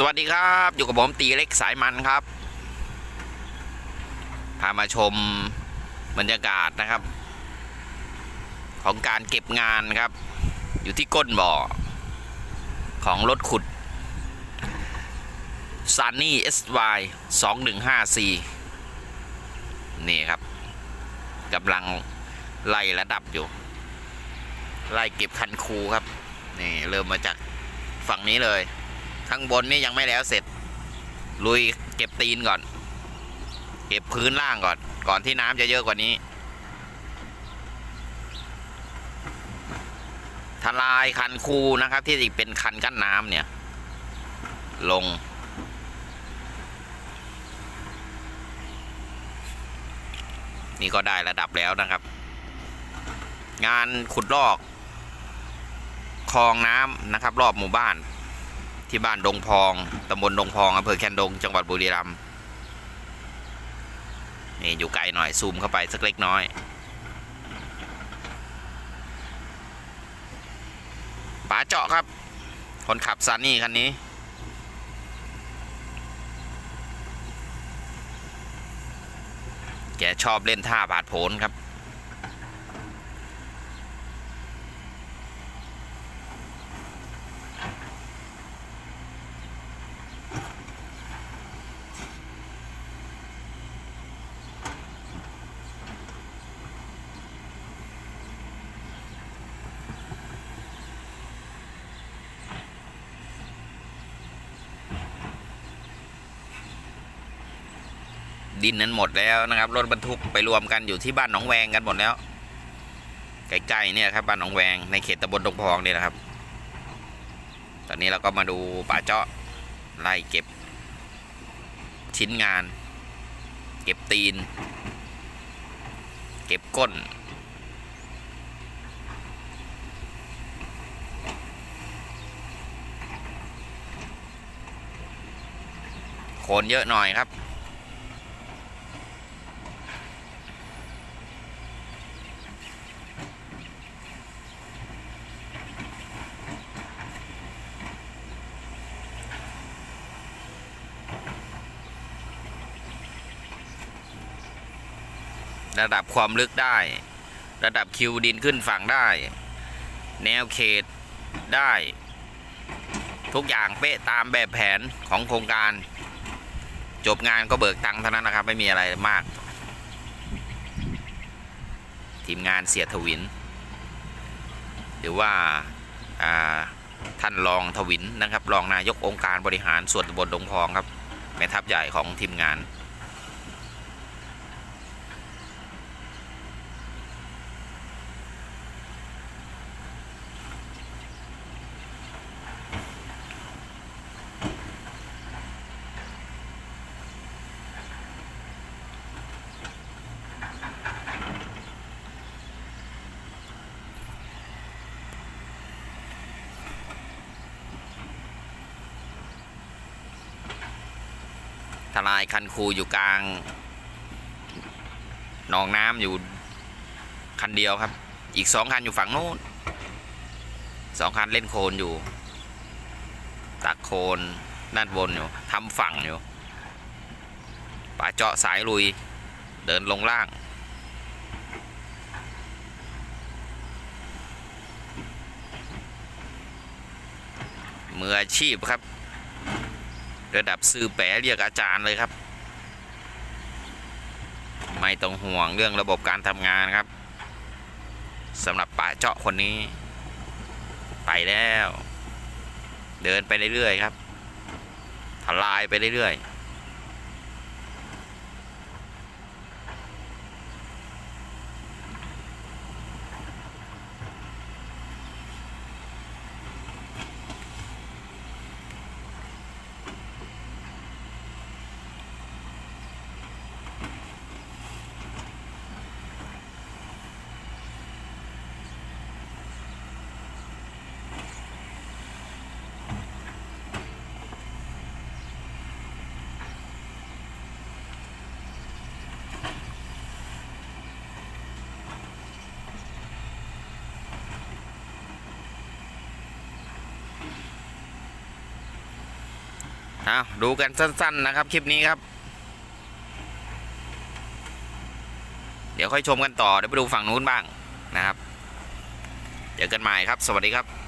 สวัสดีครับ อยู่กับผมตีเล็กสายมันครับ พามาชมบรรยากาศนะครับ ของการเก็บงานครับ อยู่ที่ก้นบ่อ ของรถขุด s u n n y SY 215C นี่ครับกำลังไล่ระดับอยู่ ไล่เก็บคันคูครับ นี่ เริ่มมาจากฝั่งนี้เลย ข้างบนนี่ยังไม่แล้วเสร็จ ลุยเก็บตีนก่อน เก็บพื้นล่างก่อน ก่อนที่น้ำจะเยอะกว่านี้ ทลายคันคูนะครับ ที่เป็นคันกั้นน้ำเนี่ย ลงนี่ก็ได้ระดับแล้วนะครับ งานขุดลอกคลองน้ำนะครับ รอบหมู่บ้าน ที่บ้านดงพองตำบลดงพองอำเภอแคนดง จังหวัดบุรีรัมย์นี่อยู่ไกลหน่อยซูมเข้าไปสักเล็กน้อยป๋าเจาะครับ คนขับซานี่คันนี้แกชอบเล่นท่าผาดโผนครับ ดินนั้นหมดแล้วนะครับรถบรรทุกไปรวมกันอยู่ที่บ้านหนองแวงกันหมดแล้วใกล้ๆเนี่ยครับบ้านหนองแวงในเขตตำบลดงพองเนี่ยนะครับ ตอนนี้เราก็มาดูป่าเจาะไล่เก็บ ชิ้นงาน เก็บตีน เก็บก้นคนเยอะหน่อยครับ ระดับความลึกได้ ระดับคิวดินขึ้นฝั่งได้ แนวเขตได้ ทุกอย่างเป๊ะตามแบบแผนของโครงการ จบงานก็เบิกตังค์เท่านั้นนะครับ ไม่มีอะไรมาก ทีมงานเสียทวิน หรือว่าท่านรองทวินนะครับ รองนายกองค์การบริหารส่วนตำบลดงพองครับแม่ทัพใหญ่ของทีมงาน ทลายคันคูอยู่กลางหนองน้ำอยู่คันเดียวครับ อีกสองคันอยู่ฝั่งโน้นสองคันเล่นโคลนอยู่ ตักโคลนด้านบนอยู่ทำฝั่งอยู่ป่าเจาะสายลุยเดินลงล่าง มืออาชีพครับ ระดับซื้อแปะเรียกอาจารย์เลยครับ ไม่ต้องห่วงเรื่องระบบการทำงานครับสำหรับป่าเจาะคนนี้ ไปแล้ว เดินไปเรื่อยๆครับทลายไปเรื่อยๆ เอาดูกันสั้น ๆ นะครับ คลิปนี้ครับ เดี๋ยวค่อยชมกันต่อเดี๋ยวไปดูฝั่งนู้นบ้างนะครับ เจอกันใหม่ครับ สวัสดีครับ